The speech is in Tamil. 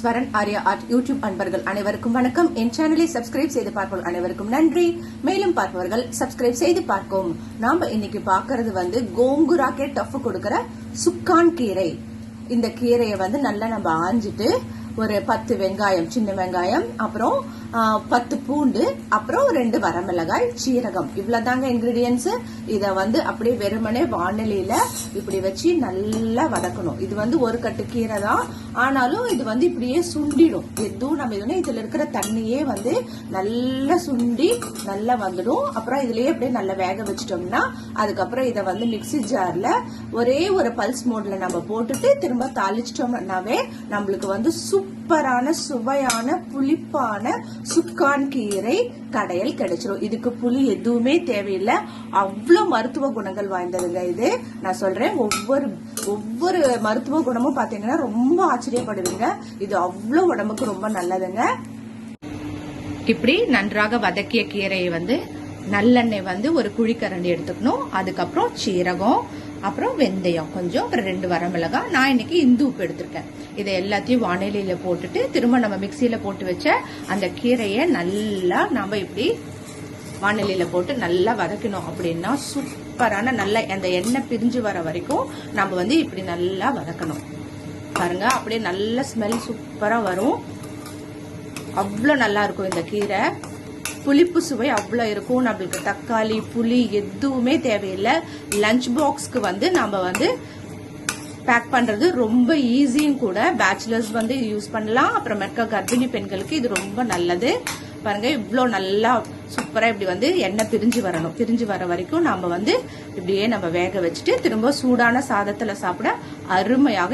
ஸ்வரன் ஆர்யா ஆர்ட் யூடியூப் அன்பர்கள் அனைவருக்கும் வணக்கம். என் சேனலை சப்ஸ்கிரைப் செய்து பார்ப்பவர்கள் அனைவருக்கும் நன்றி. மேலும் பார்ப்பவர்கள் சப்ஸ்கிரைப் செய்து பார்க்கும். நாம இன்னைக்கு பாக்குறது வந்து கோங்குராக்கே டஃப் கொடுக்கிற சுக்கான் கீரை. இந்த கீரையை வந்து நல்லா நம்ம ஆஞ்சிட்டு ஒரு பத்து வெங்காயம் சின்ன வெங்காயம் அப்புறம் பத்து பூண்டு அப்புறம் ரெண்டு வரமிளகாய் சீரகம். இவ்வளோதாங்க இன்கிரீடியன்ஸ் இதை வந்து அப்படியே வெறுமனே வானிலையில இப்படி வச்சு நல்லா வதக்கணும். இது வந்து ஒரு கட்டு கீரை தான். ஆனாலும் இது வந்து இப்படியே சுண்டிடும். எதுவும் நம்ம இதுனா இதில் இருக்கிற தண்ணியே வந்து நல்லா சுண்டி நல்லா வந்துடும். அப்புறம் இதுலேயே அப்படியே நல்லா வேக வச்சிட்டோம்னா அதுக்கப்புறம் இதை வந்து மிக்ஸி ஜாரில் ஒரே ஒரு பல்ஸ் மோடில் நம்ம போட்டுட்டு திரும்ப தாளிச்சிட்டோம்னாவே நம்மளுக்கு வந்து சூப்பரான சுவையான புளிப்பான சுக்கான் கீரை கடையில் கிடைச்சிரும். இதுக்கு புளி எதுவுமே தேவையில்லை. அவ்வளோ மருத்துவ குணங்கள் வாய்ந்ததுங்க இது. நான் சொல்றேன் ஒவ்வொரு ஒவ்வொரு மருத்துவ குணமும் பார்த்தீங்கன்னா ரொம்ப ஆச்சரியப்படுவீங்க இது அவ்வளோ உடம்புக்கு ரொம்ப நல்லதுங்க. இப்படி நன்றாக வதக்கிய கீரையை வந்து நல்லெண்ணெய் வந்து ஒரு குழிக்கரண்டி எடுத்துக்கணும். அதுக்கப்புறம் சீரகம் அப்புறம் வெந்தயம். கொஞ்சம் அப்புறம் ரெண்டு வரமிளகாய். நான் இன்னைக்கு இந்து உப்பு எடுத்திருக்கேன். இதை எல்லாத்தையும் வானிலையில போட்டுட்டு திரும்ப நம்ம மிக்சியில போட்டு வச்ச அந்த கீரையை நல்லா நம்ம இப்படி வானிலையில போட்டு நல்லா வதக்கணும் அப்படின்னா சூப்பரான நல்லா அந்த எண்ணெய் பிரிஞ்சு வர வரைக்கும் நம்ம வந்து இப்படி நல்லா வதக்கணும். பாருங்க அப்படியே நல்ல ஸ்மெல் சூப்பரா வரும். அவ்வளோ நல்லா இருக்கும் இந்த கீரை. புளிப்பு சுவை அவ்வளோ இருக்கும். நம்மளுக்கு தக்காளி புளி எதுவுமே தேவையில்லை. லஞ்ச் பாக்ஸ்க்கு வந்து நம்ம வந்து பேக் பண்ணுறது ரொம்ப ஈஸியும் கூட பேச்சுலர்ஸ் வந்து யூஸ் பண்ணலாம். அப்புறமேற்க கர்ப்பிணி பெண்களுக்கு இது ரொம்ப நல்லது. பாருங்க இவ்வளோ நல்லா சூப்பராக இப்படி வந்து எண்ணெய் பிரிஞ்சு வரணும். பிரிஞ்சு வர வரைக்கும் நம்ம வந்து இப்படியே நம்ம வேக வச்சுட்டு திரும்ப சூடான சாதத்தில் சாப்பிட அருமையாக